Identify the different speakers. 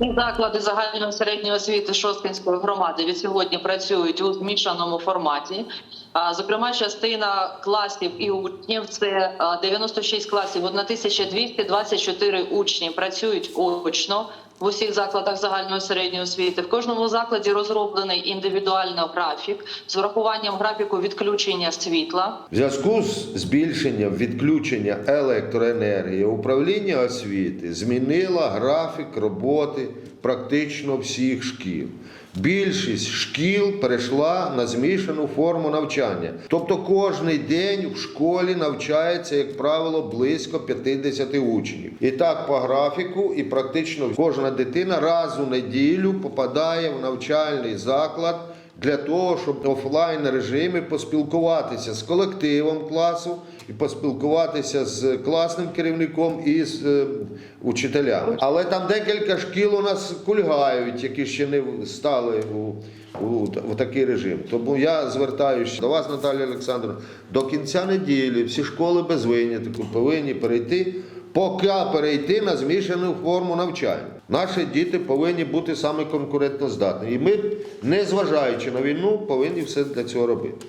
Speaker 1: Заклади загальної середньої освіти Шосткинської громади від сьогодні працюють у змішаному форматі. Зокрема, частина класів і учнів це а, 96 класів, 1224 учні працюють очно в усіх закладах загальної середньої освіти. В кожному закладі розроблений індивідуально графік з урахуванням графіку відключення світла.
Speaker 2: В зв'язку з збільшенням відключення електроенергії управління освіти змінило графік роботи практично всіх шкіл. Більшість шкіл перейшла на змішану форму навчання. Тобто кожний день в школі навчається, як правило, близько 50 учнів. І так по графіку, і практично кожна дитина раз у неділю попадає в навчальний заклад для того, щоб в офлайн режимі поспілкуватися з колективом класу і поспілкуватися з класним керівником і з е, учителями. Але там декілька шкіл у нас кульгають, які ще не стали у, у, у такий режим. Тому я звертаюся до вас, Наталія Олександровна, до кінця неділі всі школи без винятку повинні перейти. Поки перейти на змішану форму навчання. Наші діти повинні бути саме конкурентоздатні. І ми, не зважаючи на війну, повинні все для цього робити.